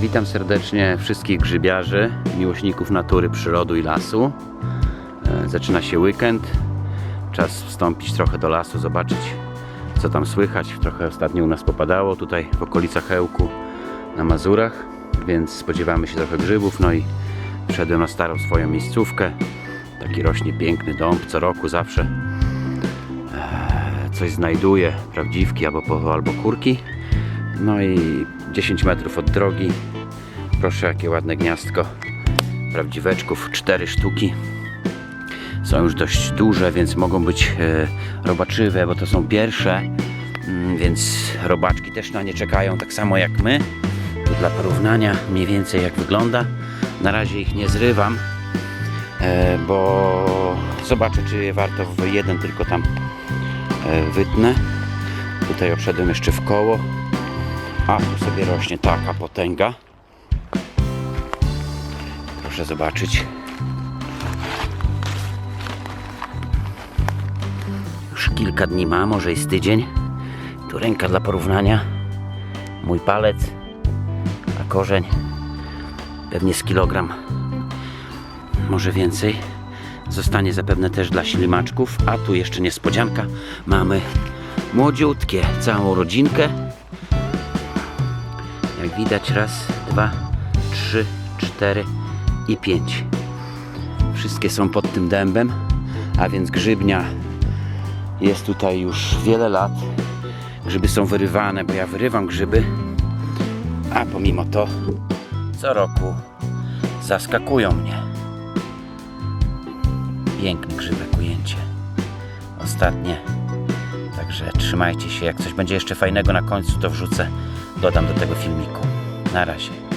Witam serdecznie wszystkich grzybiarzy, miłośników natury, przyrody i lasu. E, Zaczyna się weekend. Czas wstąpić trochę do lasu, zobaczyć co tam słychać. Trochę ostatnio u nas popadało tutaj w okolicach Ełku na Mazurach, więc spodziewamy się trochę grzybów. No i wszedłem na starą swoją miejscówkę. Taki rośnie piękny dąb co roku zawsze e, coś znajduje, prawdziwki albo, albo kurki. No i 10 metrów od drogi. Proszę, jakie ładne gniazdko prawdziweczków, 4 sztuki. Są już dość duże, więc mogą być e, robaczywe, bo to są pierwsze. Mm, Więc robaczki też na nie czekają, tak samo jak my. Tu dla porównania mniej więcej jak wygląda. Na razie ich nie zrywam, e, bo zobaczę, czy je warto w jeden tylko tam e, wytnę. Tutaj obszedłem jeszcze w koło. A tu sobie rośnie taka potęga. Proszę zobaczyć. Już kilka dni ma, może i z tydzień. Tu ręka dla porównania. Mój palec, a korzeń pewnie z kilogram, może więcej. Zostanie zapewne też dla ślimaczków. A tu jeszcze niespodzianka. Mamy młodziutkie, całą rodzinkę. Jak widać raz, dwa, trzy, cztery i pięć. Wszystkie są pod tym dębem, a więc grzybnia jest tutaj już wiele lat. Grzyby są wyrywane, bo ja wyrywam grzyby, a pomimo to co roku zaskakują mnie. Piękny grzybek ujęcie. Ostatnie. Także trzymajcie się. Jak coś będzie jeszcze fajnego na końcu, to wrzucę, dodam do tego filmiku. Na razie.